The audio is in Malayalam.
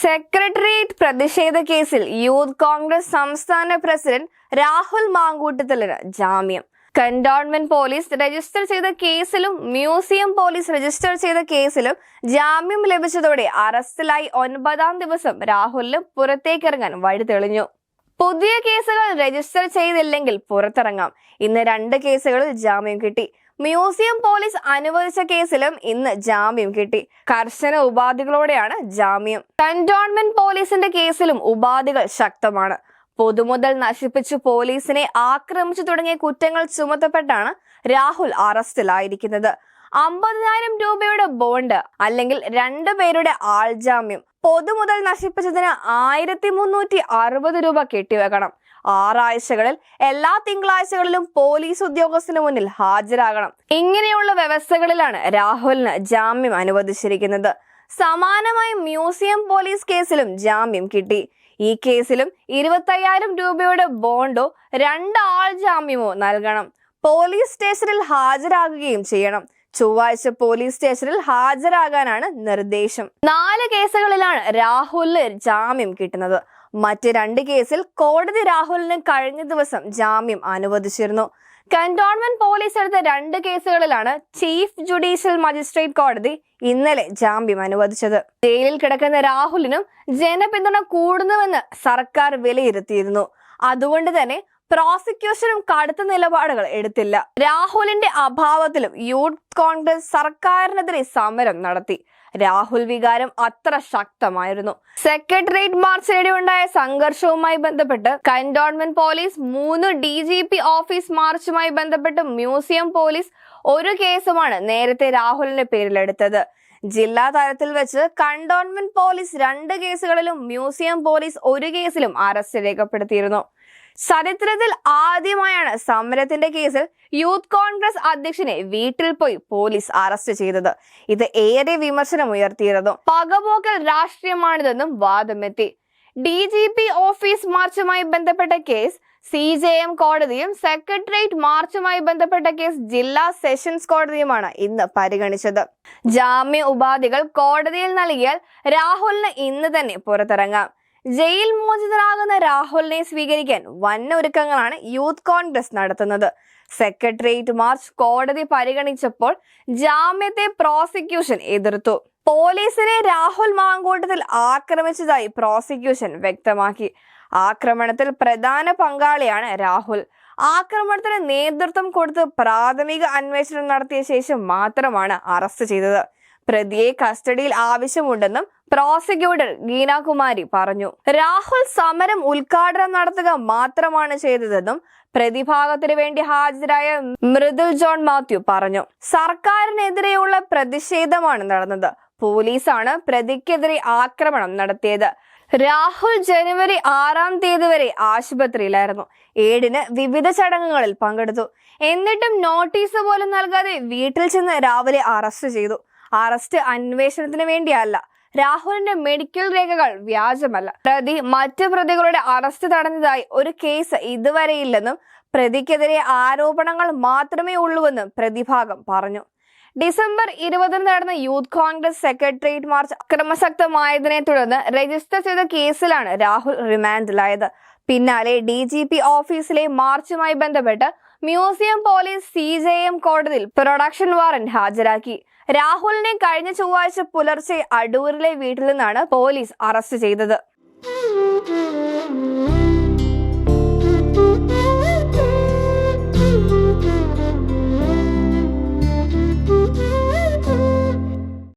സെക്രട്ടേറിയറ്റ് പ്രതിഷേധ കേസിൽ യൂത്ത് കോൺഗ്രസ് സംസ്ഥാന പ്രസിഡന്റ് രാഹുൽ മാങ്കൂട്ടത്തിലിന് ജാമ്യം. കന്റോൺമെന്റ് പോലീസ് രജിസ്റ്റർ ചെയ്ത കേസിലും മ്യൂസിയം പോലീസ് രജിസ്റ്റർ ചെയ്ത കേസിലും ജാമ്യം ലഭിച്ചതോടെ അറസ്റ്റിലായി ഒൻപതാം ദിവസം രാഹുലിന് പുറത്തേക്കിറങ്ങാൻ വഴി തെളിഞ്ഞു പുതിയ കേസുകൾ രജിസ്റ്റർ ചെയ്തില്ലെങ്കിൽ പുറത്തിറങ്ങാം. ഇന്ന് രണ്ട് കേസുകളിൽ ജാമ്യം കിട്ടി. മ്യൂസിയം പോലീസ് അനുവദിച്ച കേസിലും ഇന്ന് ജാമ്യം കിട്ടി. കർശന ഉപാധികളോടെയാണ് ജാമ്യം. കന്റോൺമെന്റ് പോലീസിന്റെ കേസിലും ഉപാധികൾ ശക്തമാണ്. പൊതുമുതൽ നശിപ്പിച്ചു പോലീസിനെ ആക്രമിച്ചു തുടങ്ങിയ കുറ്റങ്ങൾ ചുമത്തപ്പെട്ടാണ് രാഹുൽ അറസ്റ്റിലായിരിക്കുന്നത്. അമ്പതിനായിരം രൂപയുടെ ബോണ്ട് അല്ലെങ്കിൽ രണ്ടു പേരുടെ ആൾജാമ്യം പൊതുമുതൽ നശിപ്പിച്ചതിന് ആയിരത്തി മുന്നൂറ്റി അറുപത് രൂപ കെട്ടിവെക്കണം. ആറാഴ്ചകളിൽ എല്ലാ തിങ്കളാഴ്ചകളിലും പോലീസ് ഉദ്യോഗസ്ഥന് മുന്നിൽ ഹാജരാകണം. ഇങ്ങനെയുള്ള വ്യവസ്ഥകളിലാണ് രാഹുലിന് ജാമ്യം അനുവദിച്ചിരിക്കുന്നത്. സമാനമായി മ്യൂസിയം പോലീസ് കേസിലും ജാമ്യം കിട്ടി. ഈ കേസിലും ഇരുപത്തയ്യായിരം രൂപയുടെ ബോണ്ടോ രണ്ടാൾ ജാമ്യമോ നൽകണം. പോലീസ് സ്റ്റേഷനിൽ ഹാജരാകുകയും ചെയ്യണം. ചൊവ്വാഴ്ച പോലീസ് സ്റ്റേഷനിൽ ഹാജരാകാനാണ് നിർദ്ദേശം. നാല് കേസുകളിലാണ് രാഹുലിന് ജാമ്യം കിട്ടുന്നത്. മറ്റ് രണ്ട് കേസിൽ കോടതി രാഹുലിന് കഴിഞ്ഞ ദിവസം ജാമ്യം അനുവദിച്ചിരുന്നു. കന്റോൺമെന്റ് പോലീസ് എടുത്ത രണ്ട് കേസുകളിലാണ് ചീഫ് ജുഡീഷ്യൽ മജിസ്ട്രേറ്റ് കോടതി ഇന്നലെ ജാമ്യം അനുവദിച്ചത്. ജയിലിൽ കിടക്കുന്ന രാഹുലിനും ജനപിന്തുണ കൂടുന്നുവെന്ന് സർക്കാർ വിലയിരുത്തിയിരുന്നു. അതുകൊണ്ട് തന്നെ പ്രോസിക്യൂഷനും കടുത്ത നിലപാടുകൾ എടുത്തില്ല. രാഹുലിന്റെ അഭാവത്തിലും യൂത്ത് കോൺഗ്രസ് സർക്കാരിനെതിരെ സമരം നടത്തി. രാഹുൽ വികാരം അത്ര ശക്തമായിരുന്നു. സെക്രട്ടേറിയറ്റ് മാർച്ചിനിടെ ഉണ്ടായ സംഘർഷവുമായി ബന്ധപ്പെട്ട് കന്റോൺമെന്റ് പോലീസ് മൂന്ന് ഡി ജി പി ഓഫീസ് മാർച്ചുമായി ബന്ധപ്പെട്ട് മ്യൂസിയം പോലീസ് ഒരു കേസുമാണ് നേരത്തെ രാഹുലിന്റെ പേരിലെടുത്തത്. ജില്ലാ തലത്തിൽ വെച്ച് കണ്ടോൺമെന്റ് പോലീസ് രണ്ട് കേസുകളിലും മ്യൂസിയം പോലീസ് ഒരു കേസിലും അറസ്റ്റ് രേഖപ്പെടുത്തിയിരുന്നു. ചരിത്രത്തിൽ ആദ്യമായാണ് സമരത്തിന്റെ കേസിൽ യൂത്ത് കോൺഗ്രസ് അധ്യക്ഷനെ വീട്ടിൽ പോയി പോലീസ് അറസ്റ്റ് ചെയ്തത്. ഇത് ഏറെ വിമർശനം ഉയർത്തിയിരുന്നു. പകപോക്കൽ രാഷ്ട്രീയമാണിതെന്നും വാദമെത്തി. ഡി ജി പി ഓഫീസ് മാർച്ചുമായി ബന്ധപ്പെട്ട കേസ് സി ജെ എം കോടതിയും സെക്രട്ടേറിയറ്റ് മാർച്ചുമായി ബന്ധപ്പെട്ട കേസ് ജില്ലാ സെഷൻസ് കോടതിയുമാണ് ഇന്ന് പരിഗണിച്ചത്. ജാമ്യ ഉപാധികൾ കോടതിയിൽ നൽകിയാൽ രാഹുലിന് ഇന്ന് തന്നെ പുറത്തിറങ്ങാം. ജയിൽ മോചിതനാകുന്ന രാഹുലിനെ സ്വീകരിക്കാൻ വൻ ഒരുക്കങ്ങളാണ് യൂത്ത് കോൺഗ്രസ് നടത്തുന്നത്. സെക്രട്ടേറിയറ്റ് മാർച്ച് കോടതി പരിഗണിച്ചപ്പോൾ ജാമ്യത്തെ പ്രോസിക്യൂഷൻ എതിർത്തു. പോലീസിനെ രാഹുൽ മാങ്കൂട്ടത്തിൽ ആക്രമിച്ചതായി പ്രോസിക്യൂഷൻ വ്യക്തമാക്കി. ആക്രമണത്തിൽ പ്രധാന പങ്കാളിയാണ് രാഹുൽ. ആക്രമണത്തിന് നേതൃത്വം കൊടുത്ത് പ്രാഥമിക അന്വേഷണം നടത്തിയ ശേഷം മാത്രമാണ് അറസ്റ്റ് ചെയ്തത്. പ്രതിയെ കസ്റ്റഡിയിൽ ആവശ്യമുണ്ടെന്നും പ്രോസിക്യൂട്ടർ ഗീനാകുമാരി പറഞ്ഞു. രാഹുൽ സമരം ഉദ്ഘാടനം നടത്തുക മാത്രമാണ് ചെയ്തതെന്നും പ്രതിഭാഗത്തിന് വേണ്ടി ഹാജരായ മൃദുൽ ജോൺ മാത്യു പറഞ്ഞു. സർക്കാരിനെതിരെയുള്ള പ്രതിഷേധമാണ് നടന്നത്. പോലീസാണ് പ്രതിക്കെതിരെ ആക്രമണം നടത്തിയത്. രാഹുൽ ജനുവരി ആറാം തീയതി വരെ ആശുപത്രിയിലായിരുന്നു. ഏഴിന് വിവിധ ചടങ്ങുകളിൽ പങ്കെടുത്തു. എന്നിട്ടും നോട്ടീസ് പോലും നൽകാതെ വീട്ടിൽ ചെന്ന് രാവിലെ അറസ്റ്റ് ചെയ്തു. അറസ്റ്റ് അന്വേഷണത്തിന് വേണ്ടിയല്ല രാഹുലിന്റെ മെഡിക്കൽ രേഖകൾ വ്യാജമല്ല. പ്രതി മറ്റു പ്രതികളുടെ അറസ്റ്റ് തടഞ്ഞതായി ഒരു കേസ് ഇതുവരെയില്ലെന്നും പ്രതിക്കെതിരെ ആരോപണങ്ങൾ മാത്രമേ ഉള്ളൂവെന്നും പ്രതിഭാഗം പറഞ്ഞു. ഡിസംബർ ഇരുപതിന് നടന്ന യൂത്ത് കോൺഗ്രസ് സെക്രട്ടേറിയറ്റ് മാർച്ച് അക്രമസക്തമായതിനെ തുടർന്ന് രജിസ്റ്റർ ചെയ്ത കേസിലാണ് രാഹുൽ റിമാൻഡിലായത്. പിന്നാലെ ഡി ജി പി ഓഫീസിലെ മാർച്ചുമായി ബന്ധപ്പെട്ട് museum police C J M കോടതിയിൽ പ്രൊഡക്ഷൻ വാറന്റ് ഹാജരാക്കി. രാഹുലിനെ കഴിഞ്ഞ ചൊവ്വാഴ്ച പുലർച്ചെ അടൂരിലെ വീട്ടിൽ നിന്നാണ് പോലീസ് അറസ്റ്റ് ചെയ്തത്.